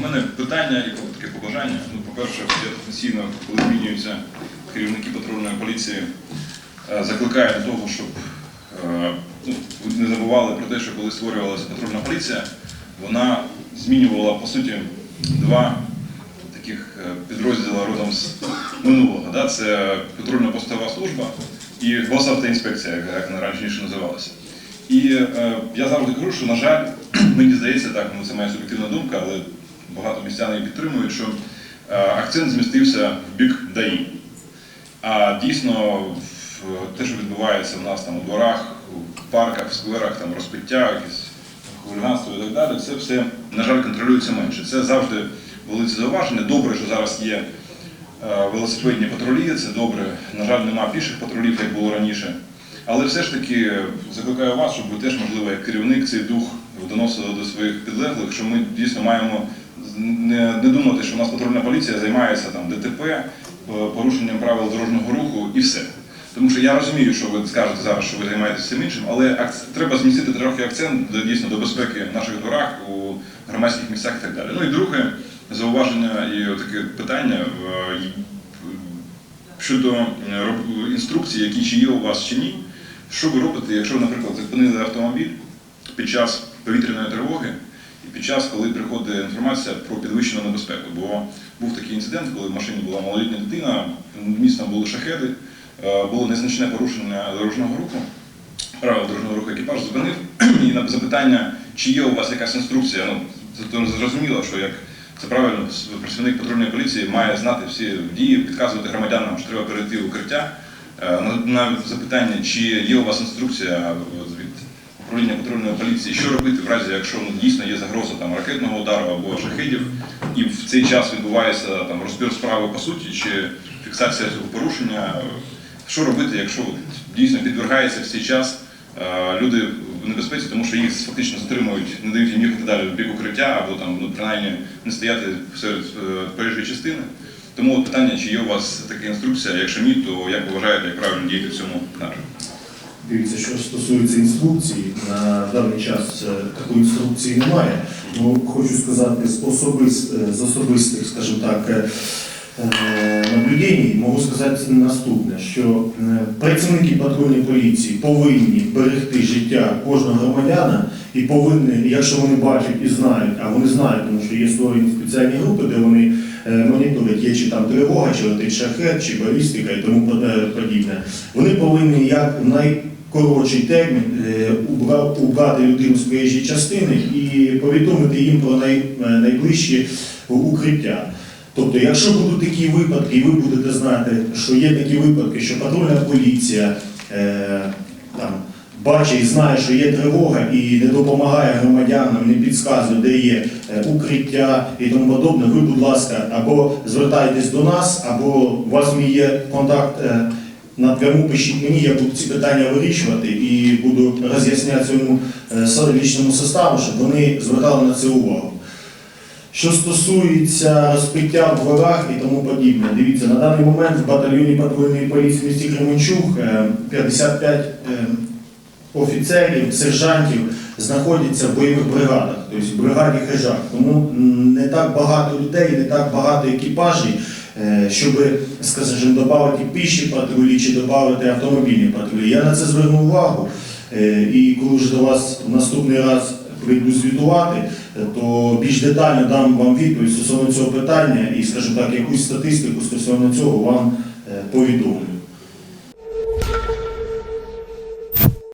У мене питання і таке побажання. Ну, по-перше, я професійно, коли змінюються керівники патрульної поліції, е, закликаю до того, щоб е, ну, не забували про те, що коли створювалася патрульна поліція, вона змінювала по суті два таких е, підрозділи родом з минулого. Да? Це патрульна постова служба і госавтоінспекція, як вона раніше називалася. І е, я завжди кажу, що, на жаль, мені здається, так, ну це моя суб'єктивна думка, але багато містян її підтримують, що е, акцент змістився в бік ДАІ. А дійсно, те, що відбувається в нас там у дворах, у парках, в скверах, там розпиття, якесь хуліганство і так далі, це все, на жаль, контролюється менше. Це завжди ці зауваження. Добре, що зараз є е, велосипедні патрулі, це добре. На жаль, нема піших патрулів, як було раніше. Але все ж таки закликаю вас, щоб ви теж, можливо, як керівник цей дух доносили до своїх підлеглих, що ми дійсно маємо не, думати, що у нас патрульна поліція займається там ДТП, е, порушенням правил дорожнього руху і все. Тому що я розумію, що ви скажете зараз, що ви займаєтеся всім іншим, але треба змістити трохи акцент дійсно до безпеки в наших дворах, у громадських місцях і так далі. Ну і друге зауваження і таке питання е, щодо е, інструкцій, які чи є у вас чи ні. Що ви робите, якщо, наприклад, зупинили автомобіль під час повітряної тривоги і під час, коли приходить інформація про підвищену небезпеку? Бо був такий інцидент, коли в машині була малолітня дитина, містом були шахеди, е, було незначне порушення дорожнього руху. Правил дорожнього руху екіпаж зупинив і на запитання, чи є у вас якась інструкція. Ну, зрозуміло, що як це правильно, працівник патрульної поліції має знати всі дії, підказувати громадянам, що треба перейти в укриття. Е, на запитання, чи є у вас інструкція від управління патрульної поліції, що робити в разі, якщо ну, дійсно є загроза там, ракетного удару або шахедів, і в цей час відбувається там, розбір справи по суті, чи фіксація цього порушення. Що робити, якщо дійсно підвергається в цей час е, люди в небезпеці, тому що їх фактично затримують, не дають їм їхати далі в бік укриття, або там ну, принаймні не стояти серед е, проїжджої частини. Тому питання, чи є у вас така інструкція, якщо ні, то як ви вважаєте, як правильно діяти в цьому напрямку? Дивіться, що стосується інструкції, на даний час е, такої інструкції немає. Ну, хочу сказати, з, особис, е, з особистих, скажімо так, е, наблюдень можу сказати наступне, що працівники патрульної поліції повинні берегти життя кожного громадяна і повинні, якщо вони бачать і знають, а вони знають, тому що є створені спеціальні групи, де вони моніторять, є чи там тривога, чи летить шахет, чи балістика і тому подібне. Вони повинні як в найкоротший термін е, убрати людину з проїжджої частини і повідомити їм про е, найближчі укриття. Тобто, якщо будуть такі випадки, і ви будете знати, що є такі випадки, що патрульна поліція е, там, бачить знає, що є тривога і не допомагає громадянам, не підказує, де є е, укриття і тому подобне, ви, будь ласка, або звертайтесь до нас, або у вас мій є контакт. е, Напряму пишіть мені, я буду ці питання вирішувати і буду роз'ясняти цьому е, лічному составу, щоб вони звертали на це увагу. Що стосується розпиття в дворах і тому подібне, дивіться, на даний момент в батальйоні патрульної поліції в місті Кременчук е, 55 е, офіцерів, сержантів знаходяться в бойових бригадах, тобто в бригаді хижак. Тому не так багато людей, не так багато екіпажів, е, щоб, скажімо, додати піші патрулі чи додати автомобільні патрулі. Я на це звернув увагу. Е, І коли вже до вас в наступний раз прийду звітувати, е, то більш детально дам вам відповідь стосовно цього питання і, скажімо так, якусь статистику стосовно цього вам е, повідомлю.